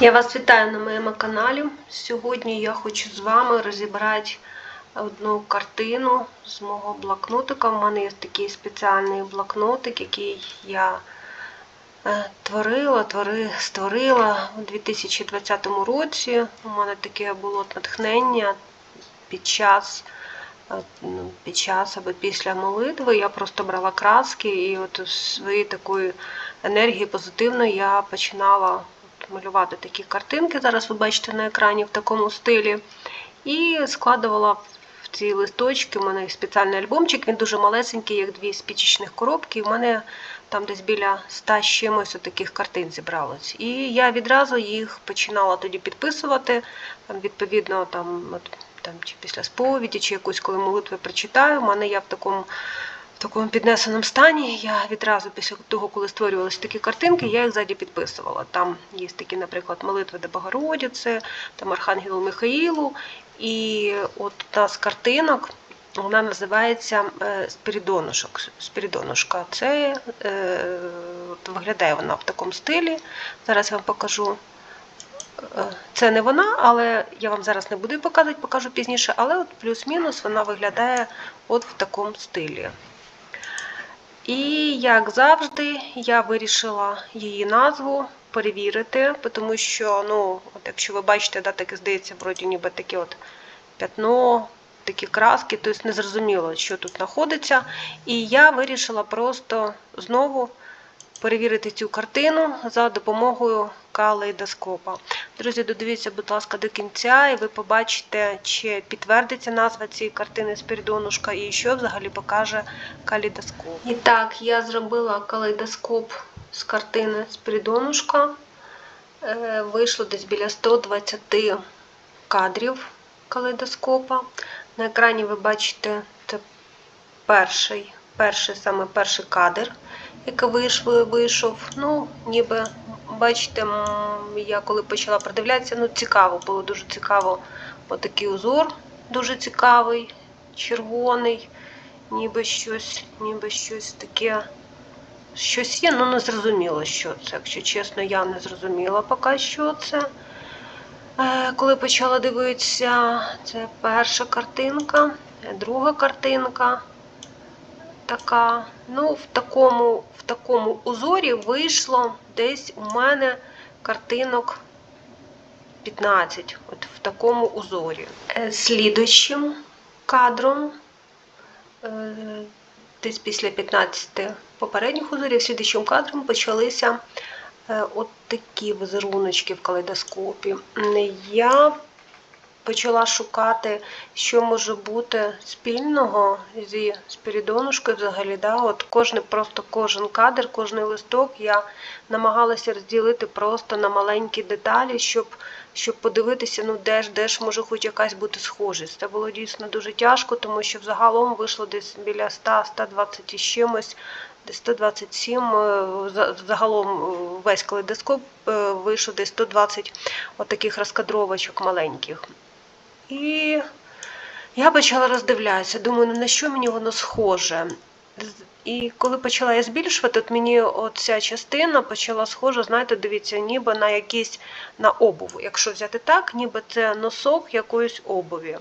Я вас вітаю на моєму каналі. Сьогодні я хочу з вами розібрати одну картину з мого блокнотика. У мене є такий спеціальний блокнотик, який я е, творила, твори, створила у 2020 році. У мене таке було натхнення під час. е, ну, Під час або після молитви я просто брала краски і от з своєї такої енергії позитивної я починала малювати такі картинки. Зараз ви бачите на екрані в такому стилі. І складувала в ці листочки. У мене спеціальний альбомчик, він дуже малесенький, як дві спічечних коробки. В мене там десь біля ста з чимось таких картин зібралось. І я відразу їх починала тоді підписувати. Там, відповідно, там, там, чи після сповіді, чи якусь коли молитви прочитаю. У мене я в такому в такому піднесеному стані. Я відразу після того, коли створювалися такі картинки, я їх ззаді підписувала. Там є такі, наприклад, молитви до Богородиці, там Архангелу Михаїлу. І от одна з картинок. Вона називається е, Спірідонушок. Спірідонушка. Це е, виглядає вона в такому стилі. Зараз я вам покажу. Е, Це не вона, але я вам зараз не буду показувати, покажу пізніше. Але от плюс-мінус вона виглядає от в такому стилі. І, як завжди, я вирішила її назву перевірити, тому що, ну, от якщо ви бачите, да, таке здається, вроді ніби таке от п'ятно, такі краски, тобто незрозуміло, що тут знаходиться. І я вирішила просто знову перевірити цю картину за допомогою калейдоскопа. Друзі, додивіться, будь ласка, до кінця, і ви побачите, чи підтвердиться назва цієї картини Спірідонушка і що взагалі покаже калейдоскоп. І так, я зробила калейдоскоп з картини Спірідонушка. Е, Вийшло десь біля 120 кадрів калейдоскопа. На екрані ви бачите це перший, перший саме перший кадр, який вийшов. вийшов. Ну, ніби бачите, я коли почала продивлятися, ну цікаво, було дуже цікаво. Отакий узор дуже цікавий, червоний, ніби щось, ніби щось таке. Щось є, ну не зрозуміло, що це. Якщо чесно, я не зрозуміла поки що це. Е, Коли почала дивитися, це перша картинка, друга картинка. Така. Ну, в такому, в такому узорі вийшло десь у мене картинок 15. От в такому узорі. Е, Слідуючим кадром, е, десь після 15 попередніх узорів, слідуючим кадром почалися е, от такі візеруночки в калейдоскопі. Я почала шукати, що може бути спільного зі Спірідонушкою взагалі. Да? От кожний, просто кожен кадр, кожний листок я намагалася розділити просто на маленькі деталі, щоб, щоб подивитися, ну де ж, де ж може хоч якась бути схожість. Це було дійсно дуже тяжко, тому що взагалом вийшло десь біля 100-120 і з чимось. Десь 127, е, загалом е, весь калейдоскоп е, вийшов десь 120 отаких розкадровочок маленьких. І я почала роздивлятися, думаю, ну на що мені воно схоже. І коли почала я збільшувати, от мені оця частина почала схожа, знаєте, дивіться, ніби на якийсь на обувь. Якщо взяти так, ніби це носок якоїсь обуві.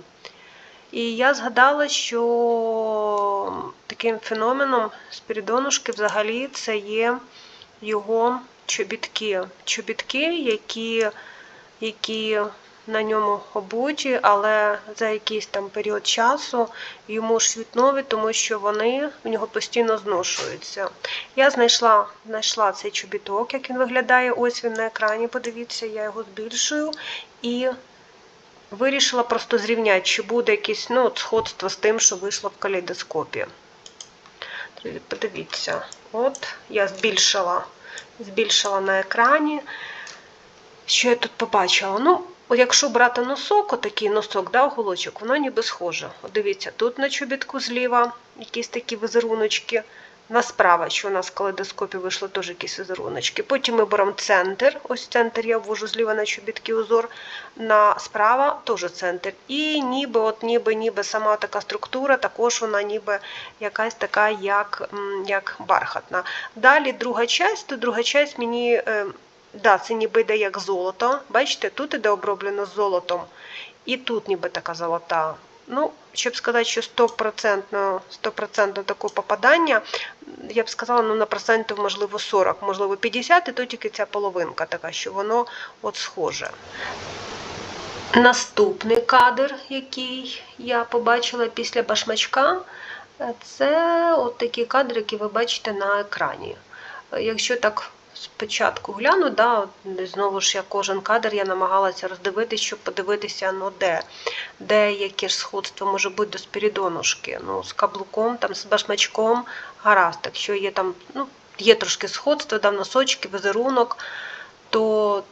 І я згадала, що таким феноменом Спірідонушки взагалі це є його чобітки. Чобітки, які, які на ньому обуті, але за якийсь там період часу йому світ тому що вони в нього постійно зношуються. Я знайшла, знайшла цей чобіток, як він виглядає. Ось він на екрані. Подивіться, я його збільшую. І Вирішила просто зрівняти, чи буде якесь ну, сходство з тим, що вийшло в калейдоскопі. Подивіться, от я збільшила, збільшила на екрані. Що я тут побачила? Ну, от якщо брати носок, отакий носок, да, оголочок, воно ніби схоже. От дивіться, тут на чобітку зліва якісь такі візеруночки. На що у нас в калейдоскопі вийшло теж якісь візеруночки. Потім ми беремо центр. Ось центр я ввожу зліва на чобітки узор, на справа теж центр. І ніби, от ніби, ніби сама така структура, також вона ніби якась така, як, як бархатна. Далі друга часть, то друга часть мені. Да, це ніби йде як золото. Бачите, тут іде оброблено золотом, і тут ніби така золота. Ну, щоб сказати, що 100%, 100% такого попадання, я б сказала, ну на процентів, можливо, 40, можливо, 50, і то тільки ця половинка така, що воно от схоже. Наступний кадр, який я побачила після башмачка, це от такі кадри, які ви бачите на екрані. Якщо так спочатку гляну, да, знову ж я кожен кадр я намагалася роздивитися, щоб подивитися, ну де, де яке ж сходство може бути до спірідонушки. Ну, з каблуком, там, з башмачком, гаразд. Якщо є там, ну, є трошки сходство, да, носочки, візерунок, то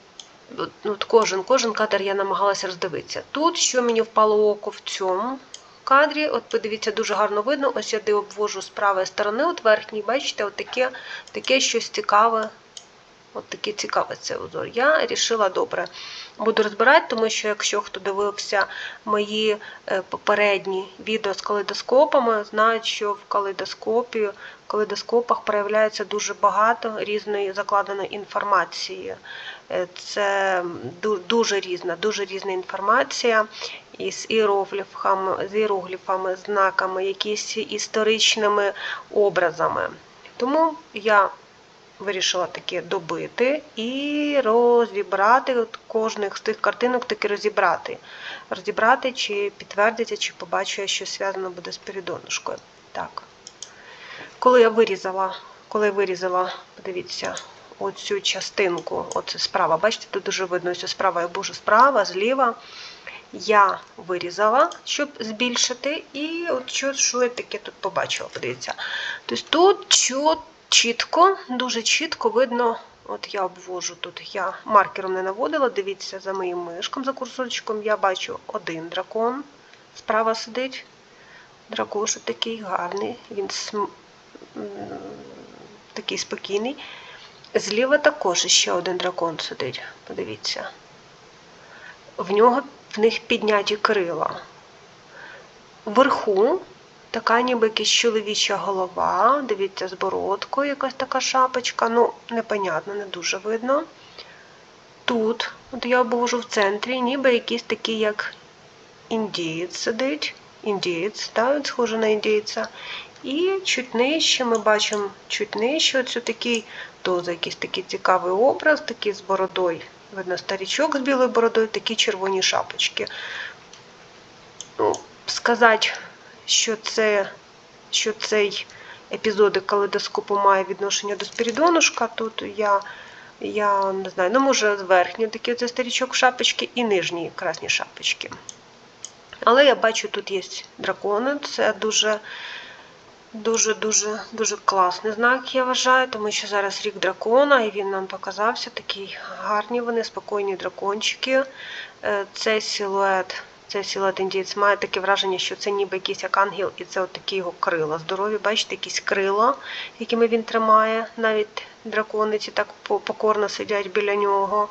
ну, от кожен, кожен кадр я намагалася роздивитися. Тут, що мені впало око в цьому кадрі, от подивіться, дуже гарно видно, ось я де обвожу з правої сторони, от верхній, бачите, от таке, таке щось цікаве. От такий цікавий цей узор. Я рішила добре. Буду розбирати, тому що якщо хто дивився мої е, попередні відео з калейдоскопами, знають, що в калейдоскопі, в калейдоскопах проявляється дуже багато різної закладеної інформації. Е, Це дуже різна, дуже різна інформація із іерогліфами, з іерогліфами, знаками, якісь історичними образами. Тому я вирішила таки добити і розібрати от кожних з тих картинок таки розібрати. Розібрати, чи підтвердиться, чи побачу що зв'язано буде з передонушкою. Так. Коли я вирізала, коли я вирізала, подивіться, оцю частинку, оце справа, бачите, тут дуже видно, ось справа я божу справа, зліва. Я вирізала, щоб збільшити, і от що, що я таке тут побачила, подивіться. Тобто тут чітко, дуже чітко видно, от я обвожу тут, я маркером не наводила, дивіться за моїм мишком, за курсорчиком, я бачу один дракон. Справа сидить. Дракоша такий гарний, він см... такий спокійний. Зліва також ще один дракон сидить, подивіться. В нього в них підняті крила. Вверху Така ніби якась чоловіча голова, дивіться, з бородкою якась така шапочка. Ну, непонятно, не дуже видно. Тут, от я обвожу в центрі, ніби якийсь такий, як індієць сидить. Індієць, так, схоже на індійця. І чуть нижче ми бачимо чуть нижче оцю такий, тоже якийсь такий цікавий образ, такий з бородою. Видно, старічок з білою бородою, такі червоні шапочки. Ну, Сказати що це, що цей епізодик калейдоскопу має відношення до Спірідонушка. Тут я я не знаю, ну може верхній такий оце старічок шапочки і нижні красні шапочки. Але я бачу, тут є дракони. Це дуже дуже-дуже дуже класний знак, я вважаю, тому що зараз рік дракона, і він нам показався такий гарні вони, спокійні дракончики. Е, цей силует цей силует індієць має таке враження, що це ніби якийсь як ангел, і це от такі його крила. Здорові, бачите, якісь крила, якими він тримає. Навіть дракониці так покорно сидять біля нього.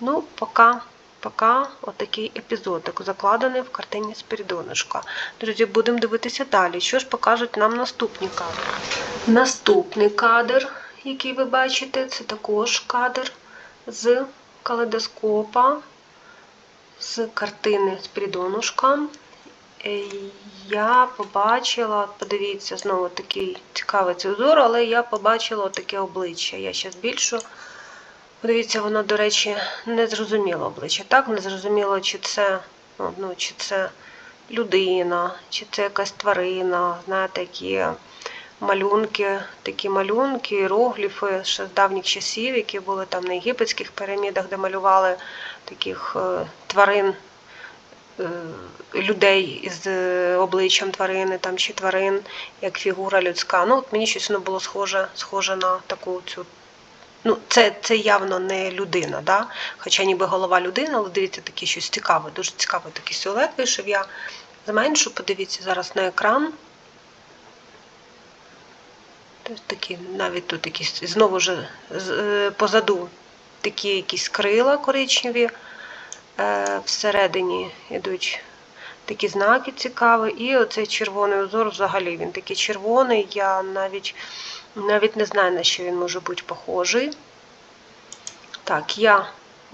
Ну, поки. Поки отакий епізодик закладений в картині Спірідонушка. Друзі, будемо дивитися далі. Що ж покажуть нам наступні кадри? Наступний кадр, який ви бачите, це також кадр з калейдоскопа з картини з придонушка е, я побачила, подивіться, знову такий цікавий цей узор, але я побачила таке обличчя. Я ще збільшу. Подивіться, воно, до речі, не зрозуміло обличчя. Так, не зрозуміло, чи це ну, чи це людина, чи це якась тварина, знаєте, які малюнки, такі малюнки, іерогліфи ще з давніх часів, які були там на єгипетських пірамідах, де малювали таких е, тварин, е, людей із е, обличчям тварини там, чи тварин, як фігура людська. Ну, от Мені щось воно було схоже схоже на таку цю. Ну, Це це явно не людина, да? хоча ніби голова людини, але дивіться, таке щось цікаве, дуже цікавий такий сюжет вийшов. Я зменшу, подивіться зараз на екран. Такі, навіть тут якісь знову ж е, позаду такі якісь крила коричневі, е, всередині йдуть такі знаки цікаві. І оцей червоний узор взагалі він такий червоний, я навіть навіть не знаю, на що він може бути похожий. Так, я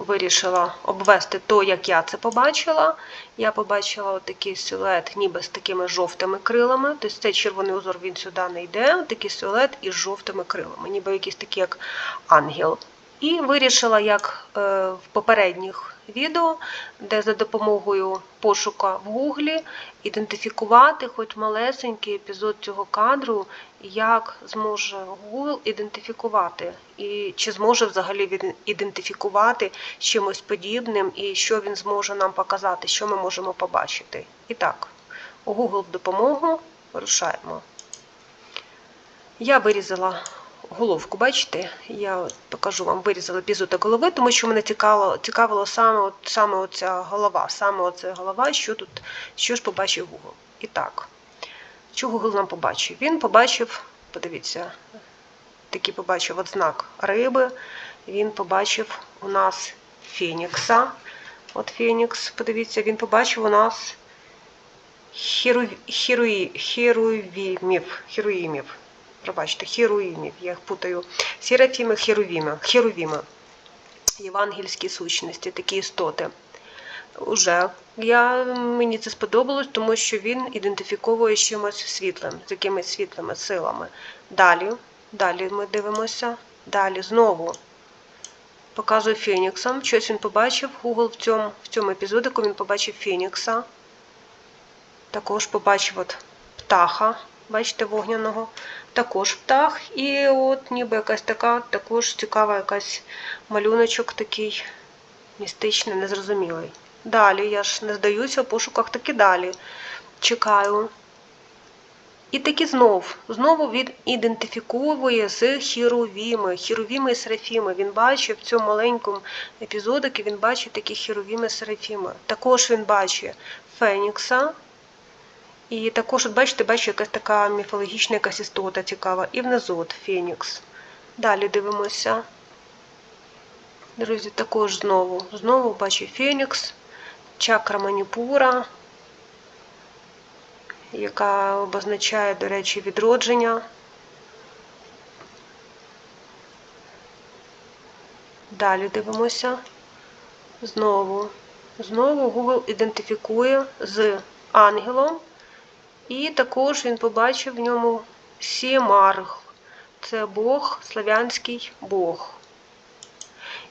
вирішила обвести то, як я це побачила. Я побачила отакий силует, ніби з такими жовтими крилами. Тобто цей червоний узор він сюди не йде. Такий силует із жовтими крилами, ніби якийсь такий як ангел. І вирішила, як е, в попередніх відео, де за допомогою пошука в Гуглі ідентифікувати хоч малесенький епізод цього кадру, як зможе Google ідентифікувати, і чи зможе взагалі ідентифікувати з чимось подібним, і що він зможе нам показати, що ми можемо побачити. І так, Google в допомогу вирушаємо. Я вирізала головку, бачите? Я от покажу вам, вирізала епізод голови, тому що мене цікавило, цікавило саме, от, саме оця голова, саме оця голова, що тут, що ж побачив Google. І так, що Google нам побачив? Він побачив, подивіться, такий побачив от знак риби, він побачив у нас Фенікса. От Фенікс, подивіться, він побачив у нас хіру, хіруї, хірувімів, хіруїмів. Пробачте, хіруїмів, я їх путаю. Серафіми, херувіми, херувіми. Євангельські сущності, такі істоти. Уже я, мені це сподобалось, тому що він ідентифіковує з чимось світлим, з якимись світлими силами. Далі, далі ми дивимося. Далі знову показую Феніксом. Щось він побачив. Google в цьому, в цьому епізодику він побачив Фенікса. Також побачив от птаха, бачите, вогняного. Також птах. І от ніби якась така, також цікава якась малюночок такий містичний, незрозумілий. Далі, я ж не здаюся в пошуках таки далі. Чекаю. І таки знов, знову він ідентифікує з хіровіми, хіровіми і серафіми. Він бачить в цьому маленькому епізодику, він бачить такі хіровіми серафіми. Також він бачить Фенікса. І також, от бачите, бачите, якась така міфологічна якась істота цікава. І внизу от Фенікс. Далі дивимося. Друзі, також знову. Знову бачу Фенікс, чакра Маніпура, яка обозначає, до речі, відродження. Далі дивимося. Знову. Знову Google ідентифікує з ангелом. І також він побачив в ньому Сімарг. Це Бог, славянський Бог.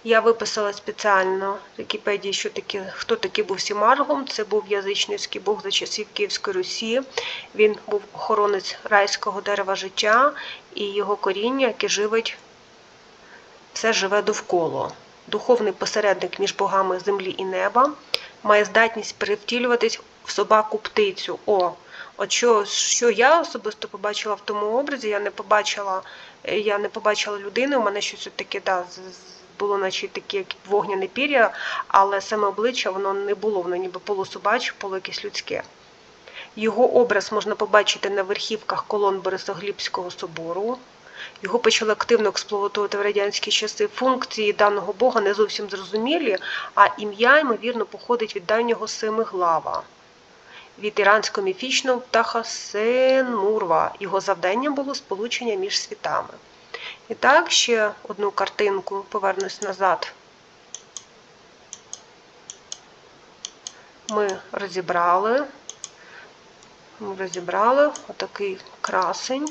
Я виписала спеціально в Вікіпедії, що такі, хто такий був Сімаргом. Це був язичницький Бог за часів Київської Русі. Він був охоронець райського дерева життя і його коріння, яке живить, все живе довкола. Духовний посередник між богами землі і неба, має здатність перевтілюватись в собаку птицю. О, От що, що я особисто побачила в тому образі, я не побачила, я не побачила людини, у мене щось таке, да, було наче таке як вогняне пір'я, але саме обличчя воно не було, воно ніби полусобаче, полу якесь людське. Його образ можна побачити на верхівках колон Борисоглібського собору. Його почали активно експлуатувати в радянські часи. Функції даного бога не зовсім зрозумілі, а ім'я, ймовірно, походить від давнього Семиглава від іранського міфічного птаха Сенмурва. Його завданням було сполучення між світами. І так, ще одну картинку повернусь назад. Ми розібрали. Ми розібрали отакий красень.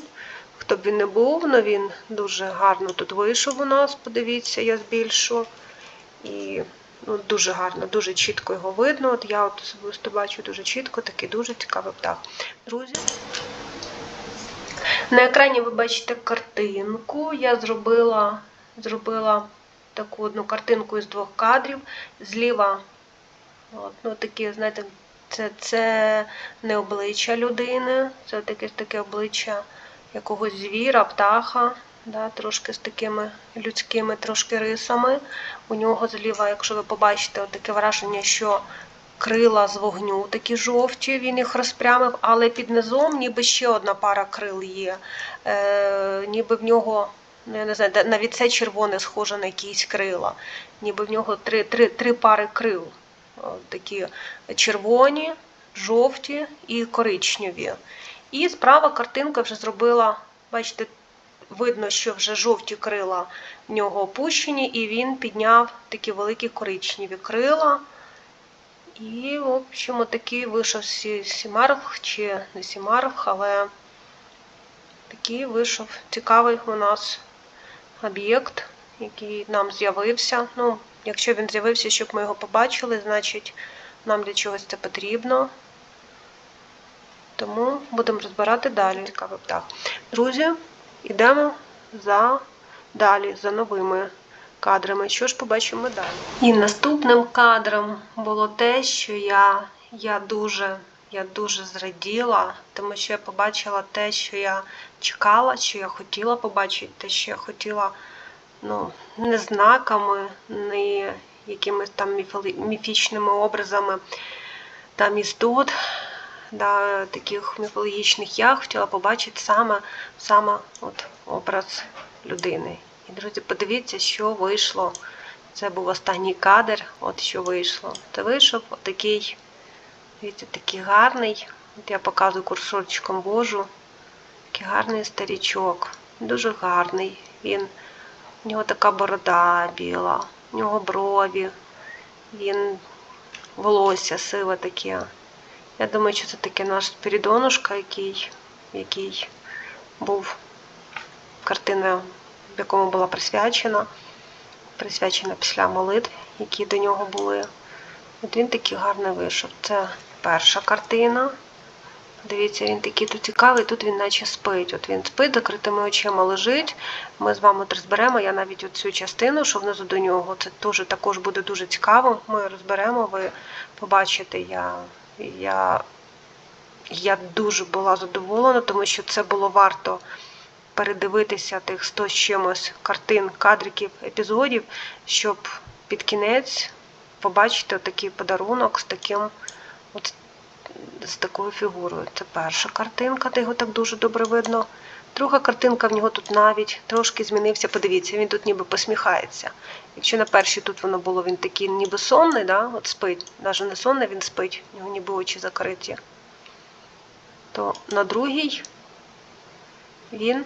Хто б він не був, але він дуже гарно тут вийшов у нас, подивіться, я збільшу. І Ну, Дуже гарно, дуже чітко його видно. От Я от особисто бачу дуже чітко, такий дуже цікавий птах. Друзі, на екрані ви бачите картинку. Я зробила зробила таку одну картинку із двох кадрів. Зліва, от, ну, такі, знаєте, це це не обличчя людини, це таке таке обличчя якогось звіра, птаха да, трошки з такими людськими трошки рисами. У нього зліва, якщо ви побачите, таке враження, що крила з вогню такі жовті, він їх розпрямив, але під низом ніби ще одна пара крил є. Е, Ніби в нього, ну я не знаю, навіть це червоне схоже на якісь крила. Ніби в нього три три, три пари крил. Такі червоні, жовті і коричневі. І справа картинка вже зробила, бачите, видно, що вже жовті крила в нього опущені, і він підняв такі великі коричневі крила. І, в общем, такий вийшов сі- сімарх чи не сімарх, але такий вийшов цікавий у нас об'єкт, який нам з'явився. Ну, якщо він з'явився, щоб ми його побачили, значить нам для чогось це потрібно. Тому будемо розбирати далі. Цікавий птах. Друзі, йдемо за далі, за новими кадрами. Що ж побачимо далі? І наступним кадром було те, що я, я дуже. Я дуже зраділа, тому що я побачила те, що я чекала, що я хотіла побачити, те, що я хотіла ну, не знаками, не якимись там міфічними образами там істот, да, таких міфологічних я хотіла побачити саме, саме от образ людини. І, друзі, подивіться, що вийшло. Це був останній кадр, от що вийшло. Це вийшов отакий, дивіться, такий гарний. От я показую курсорчиком вожу. Такий гарний старічок. Дуже гарний. Він, у нього така борода біла, у нього брові, він волосся сиве таке. Я думаю, що це таке наш Спірідонушка, який, який був картина, в якому була присвячена, присвячена після молитв, які до нього були. От він такий гарний вийшов. Це перша картина. Дивіться, він такий тут цікавий, тут він наче спить. От він спить, закритими очима лежить. Ми з вами розберемо. Я навіть оцю частину, що внизу до нього, це теж також буде дуже цікаво. Ми розберемо, ви побачите, я, я, я дуже була задоволена, тому що це було варто передивитися тих 100 з чимось картин, кадриків, епізодів, щоб під кінець побачити такий подарунок з таким. От з такою фігурою. Це перша картинка, де його так дуже добре видно. Друга картинка в нього тут навіть трошки змінився. Подивіться, він тут ніби посміхається. Якщо на першій тут воно було він такий ніби сонний, да? от спить, навіть не сонний, він спить, у нього ніби очі закриті. То на другій він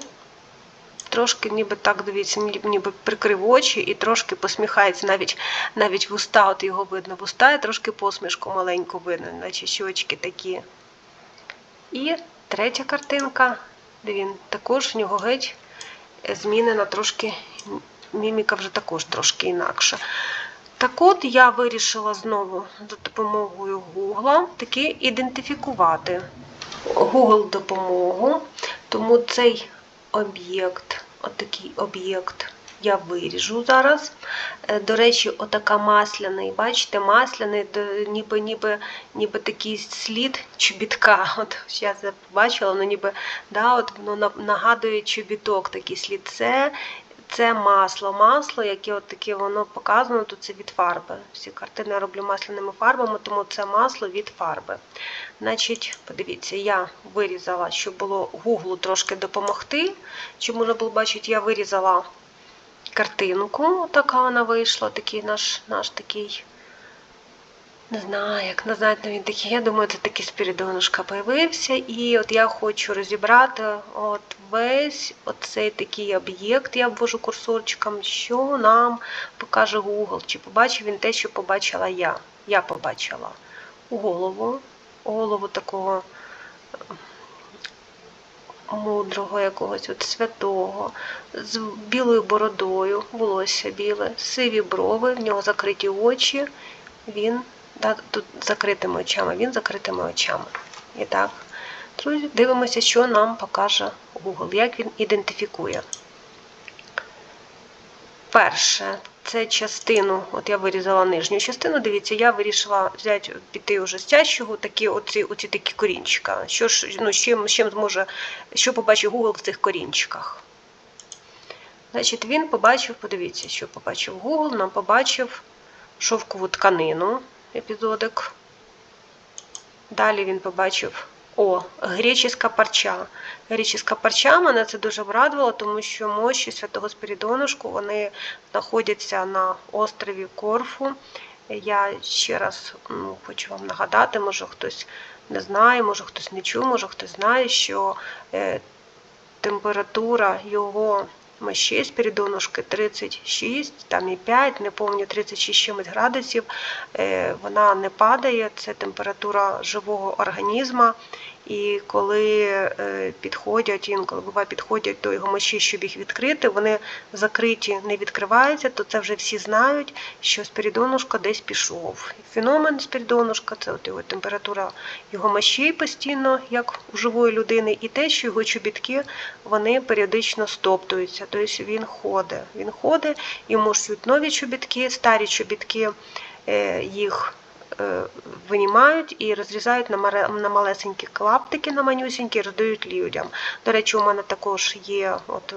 трошки ніби так дивіться, ніби, прикрив очі і трошки посміхається. Навіть навіть вуста, от його видно, вуста і трошки посмішку маленьку видно, наче щочки такі. І третя картинка, де він також в нього геть змінена трошки, міміка вже також трошки інакша. Так от я вирішила знову за допомогою Гугла таки ідентифікувати Google допомогу, тому цей об'єкт, отакий об'єкт я виріжу зараз. Е, До речі, отака масляний, бачите, масляний, ніби, ніби, ніби такий слід чобітка. От я це побачила, воно ніби да, от воно нагадує чобіток, такий слід. Це, це масло. Масло, яке от таке воно показано, то це від фарби. Всі картини я роблю масляними фарбами, тому це масло від фарби. Значить, подивіться, я вирізала, щоб було Гуглу трошки допомогти. Щоб можна було бачити, я вирізала картинку, така вона вийшла, такий наш, наш такий. Не знаю, як назвати він такий. Я думаю, це такий спірідонушка появився. І от я хочу розібрати от весь оцей такий об'єкт, я ввожу курсорчиком, що нам покаже Google. Чи побачив він те, що побачила я. Я побачила голову, голову такого мудрого якогось, от святого, з білою бородою, волосся біле, сиві брови, в нього закриті очі, він да, тут закритими очами, він закритими очами. І так, друзі, дивимося, що нам покаже Google, як він ідентифікує. Перше, це частину, от я вирізала нижню частину, дивіться, я вирішила взяти, піти вже з тяжчого, такі оці, оці такі корінчика. Що ж, ну, чим, чим зможе, що побачить Google в цих корінчиках? Значить, він побачив, подивіться, що побачив Google, нам побачив шовкову тканину, епізодик. Далі він побачив о, греческа парча. Греческа парча мене це дуже врадувало, тому що мощі святого Спірідонушку вони знаходяться на острові Корфу. Я ще раз ну, хочу вам нагадати, може хтось не знає, може хтось не чув, може хтось знає, що е, температура його мощей спірідонушки 36, там і 5, не помню, 36 чимось градусів. Вона не падає, це температура живого організму. І коли е, підходять, інколи буває, підходять до його мощі, щоб їх відкрити, вони закриті, не відкриваються, то це вже всі знають, що спірідонушка десь пішов. Феномен спірідонушка це от його температура його мощей постійно, як у живої людини, і те, що його чобітки вони періодично стоптуються. Тобто він ходить. Він ходить, йому шьють нові чобітки, старі чобітки е, їх винімають і розрізають на малесенькі клаптики, на манюсінькі, роздають людям. До речі, у мене також є от.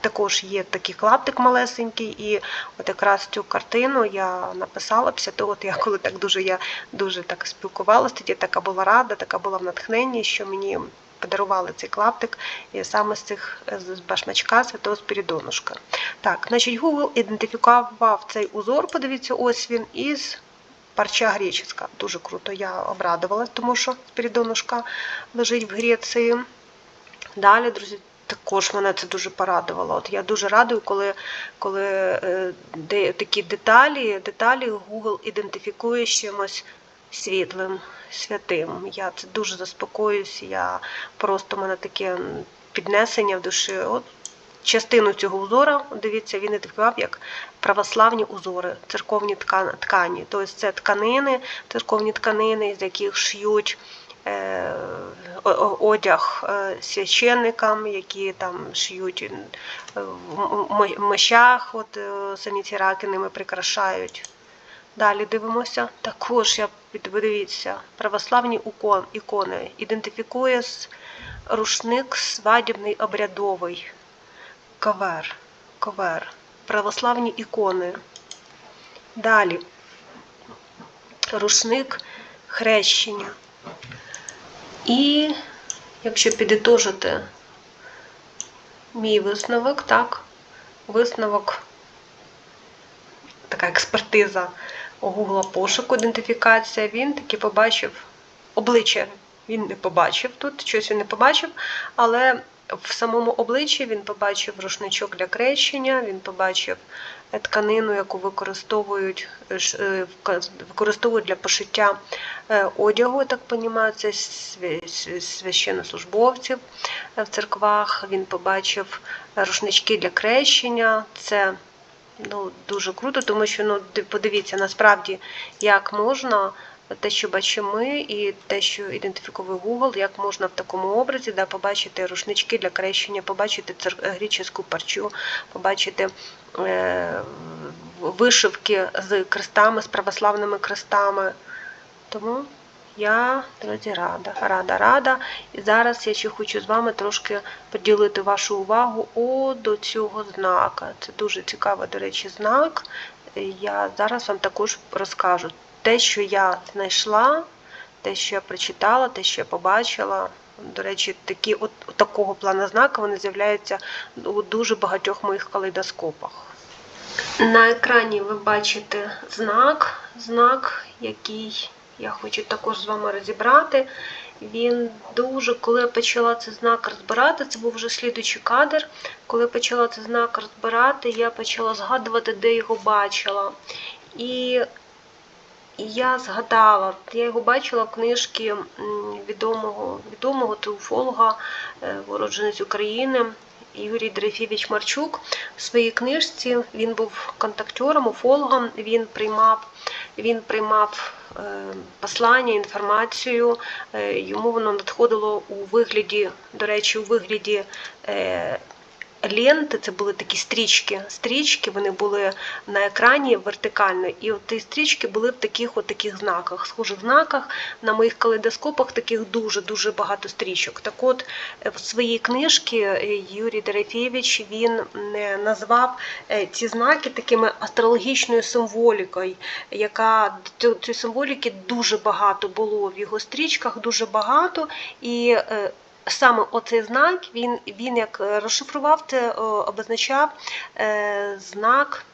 Також є такий клаптик малесенький, і от якраз цю картину я написала після того, от я коли так дуже я дуже так спілкувалася, тоді така була рада, така була в натхненні, що мені подарували цей клаптик і саме з цих з башмачка святого Спірідонушка. Так, значить, Google ідентифікував цей узор, подивіться, ось він із парча греческа. Дуже круто, я обрадувалась, тому що Спірідонушка лежить в Греції. Далі, друзі, також мене це дуже порадувало. От я дуже радую, коли, коли е, де, такі деталі, деталі Google ідентифікує з чимось світлим, святим. Я це дуже заспокоююсь. Я просто в мене таке піднесення в душі. От частину цього узора, дивіться, він ідентифікував як православні узори, церковні ткані. Тобто це тканини, церковні тканини, з яких шиють е, одяг е, священникам, які там шиють е, в мощах, от е, самі ці раки ними прикрашають. Далі дивимося. Також я подивіться, православні ікони ідентифікує рушник свадібний обрядовий. Ковер. Ковер. Православні ікони. Далі. Рушник хрещення. І якщо підітожити мій висновок, так, висновок, така експертиза Google пошуку, ідентифікація, він таки побачив обличчя. Він не побачив тут, щось він не побачив, але в самому обличчі він побачив рушничок для крещення, він побачив е, тканину, яку використовують, е, е, використовують для пошиття одягу, так розумію, це свя- свя- священнослужбовців в церквах. Він побачив рушнички для крещення. Це ну, дуже круто, тому що ну, подивіться, насправді, як можна те, що бачимо ми, і те, що ідентифікує Google, як можна в такому образі да, побачити рушнички для крещення, побачити цер... греческу парчу, побачити е... вишивки з крестами, з православними крестами. Тому я, друзі, рада, рада, рада. І зараз я ще хочу з вами трошки поділити вашу увагу о, до цього знака. Це дуже цікавий, до речі, знак. Я зараз вам також розкажу те, що я знайшла, те, що я прочитала, те, що я побачила. До речі, такі от такого плану знака вони з'являються у дуже багатьох моїх калейдоскопах. На екрані ви бачите знак, знак, який я хочу також з вами розібрати. Він дуже, коли я почала цей знак розбирати, це був вже слідуючий кадр. Коли я почала цей знак розбирати, я почала згадувати, де його бачила. І і я згадала, я його бачила в книжці відомого, відомого теофолога, е, уродженець України Юрій Дрефєвич Марчук. В своїй книжці він був контактером, уфологом, він приймав, він приймав е, послання, інформацію, е, йому воно надходило у вигляді, до речі, у вигляді е, ленти, це були такі стрічки. Стрічки вони були на екрані вертикально, і от ті стрічки були в таких от таких знаках, схожих знаках. На моїх калейдоскопах таких дуже-дуже багато стрічок. Так от е, в своїй книжці е, Юрій Дерефєвич він е, назвав ці знаки такими астрологічною символікою, яка цієї символіки дуже багато було в його стрічках, дуже багато. І саме оцей знак, він, він як е, розшифрував це, обозначав е, знак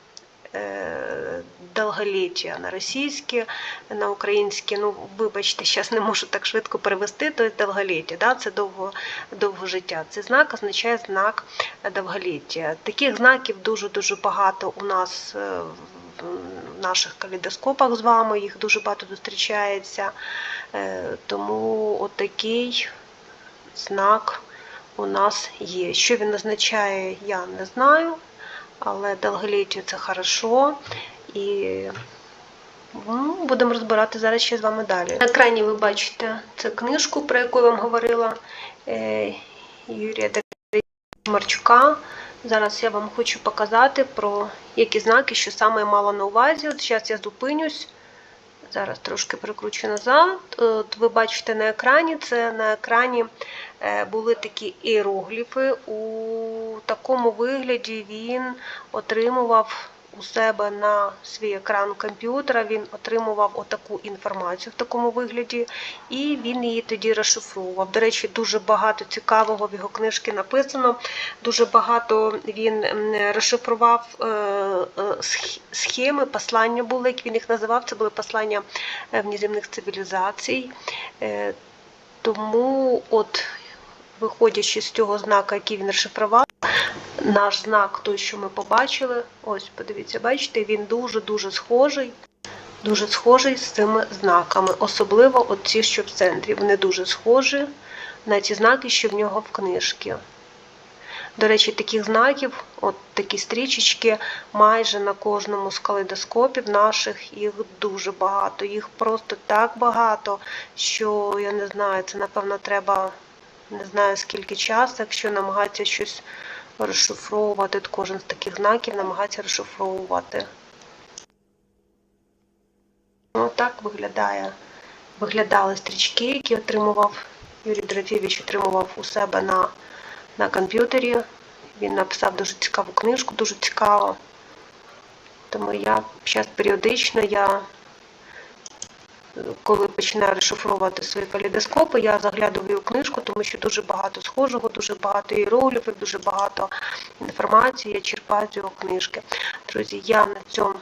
е, до- довголіття на російське, на українське. Ну, вибачте, зараз не можу так швидко перевести, то довголіття. Да? Це довго, довго життя. Цей знак означає знак довголіття. Таких знаків дуже-дуже багато у нас в наших калейдоскопах з вами, їх дуже багато зустрічається. Тому отакий знак у нас є. Що він означає, я не знаю, але довголіття це хорошо. І ну, будемо розбирати зараз ще з вами далі. На екрані ви бачите цю книжку, про яку я вам говорила е, Юрія Марчука. Зараз я вам хочу показати про які знаки, що саме я мала на увазі. От зараз я зупинюсь. Зараз трошки прикручу назад. От ви бачите на екрані, це на екрані е, були такі іерогліфи. У такому вигляді він отримував у себе на свій екран комп'ютера, він отримував отаку інформацію в такому вигляді, і він її тоді розшифровував. До речі, дуже багато цікавого в його книжці написано. Дуже багато він розшифрував е, е, сх- схеми, послання були, як він їх називав. Це були послання е, внеземних цивілізацій. Тому, от, виходячи з цього знака, який він розшифрував, наш знак, той, що ми побачили, ось, подивіться, бачите, він дуже-дуже схожий. Дуже схожий з цими знаками, особливо от ці, що в центрі. Вони дуже схожі на ті знаки, що в нього в книжці. До речі, таких знаків, от такі стрічечки, майже на кожному з калейдоскопів наших їх дуже багато. Їх просто так багато, що я не знаю, це напевно треба не знаю скільки часу, якщо намагатися щось розшифровувати. Кожен з таких знаків намагається розшифровувати. Ну, так виглядає. Виглядали стрічки, які отримував Юрій Дорофєвич отримував у себе на, на комп'ютері. Він написав дуже цікаву книжку, дуже цікаво. Тому я зараз періодично я коли починаю розшифровувати свої калейдоскопи, я заглядаю у книжку, тому що дуже багато схожого, дуже багато іерогліфів, дуже багато інформації я черпаю з його книжки. Друзі, я на цьому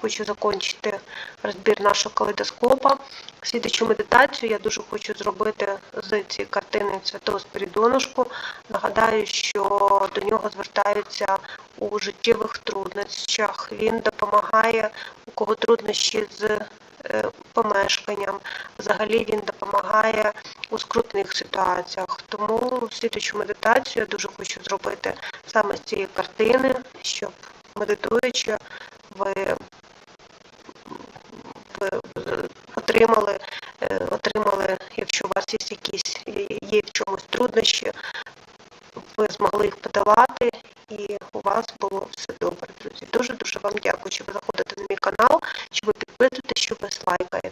хочу закінчити розбір нашого калейдоскопа. Слідчу медитацію я дуже хочу зробити з цієї картини Святого Спірідонушку. Нагадаю, що до нього звертаються у життєвих труднощах. Він допомагає, у кого труднощі з помешканням. Взагалі він допомагає у скрутних ситуаціях. Тому слідчу медитацію я дуже хочу зробити саме з цієї картини, щоб медитуючи, ви ви отримали, е, отримали, якщо у вас є якісь є в чомусь труднощі, ви змогли їх подолати, і у вас було все добре, друзі. Дуже дуже вам дякую, що ви заходите на мій канал, що ви підписуєтесь, що ви лайкаєте.